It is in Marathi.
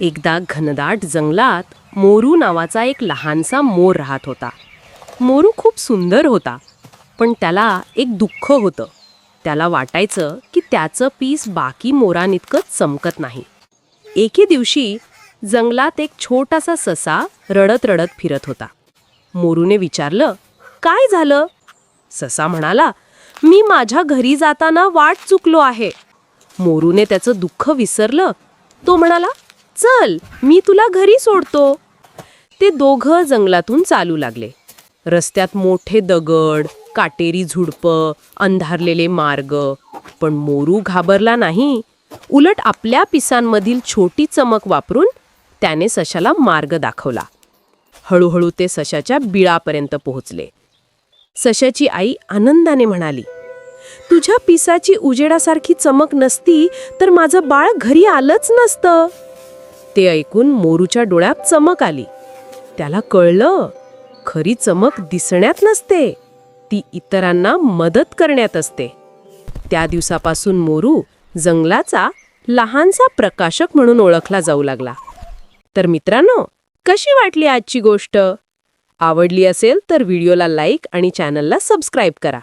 एकदा घनदाट जंगलात मोरू नावाचा एक लहानसा मोर राहत होता. मोरू खूप सुंदर होता पण त्याला एक दुःख होतं. त्याला वाटायचं की त्याचं पीस बाकी मोरांइतकंच चमकत नाही. एके दिवशी जंगलात एक छोटासा ससा रडत रडत फिरत होता. मोरूने विचारलं काय झालं? ससा म्हणाला मी माझ्या घरी जाताना वाट चुकलो आहे. मोरूने त्याचं दुःख विसरलं. तो म्हणाला चल मी तुला घरी सोडतो. ते दोघं जंगलातून चालू लागले. रस्त्यात मोठे दगड काटेरी झुडपं अंधारलेले मार्ग. पण मोरू घाबरला नाही. उलट आपल्या पिसांमधील छोटी चमक वापरून त्याने सशाला मार्ग दाखवला. हळूहळू ते सशाच्या बिळापर्यंत पोहोचले. सशाची आई आनंदाने म्हणाली तुझ्या पिसाची उजेडासारखी चमक नसती तर माझं बाळ घरी आलंच नसतं. ते ऐकून मोरूच्या डोळ्यात चमक आली. त्याला कळलं खरी चमक दिसण्यात नसते. ती इतरांना मदत करण्यात असते. त्या दिवसापासून मोरू जंगलाचा लहानसा प्रकाशक म्हणून ओळखला जाऊ लागला. तर मित्रांनो कशी वाटली आजची गोष्ट? आवडली असेल तर व्हिडिओला लाईक आणि चॅनलला सबस्क्राईब करा.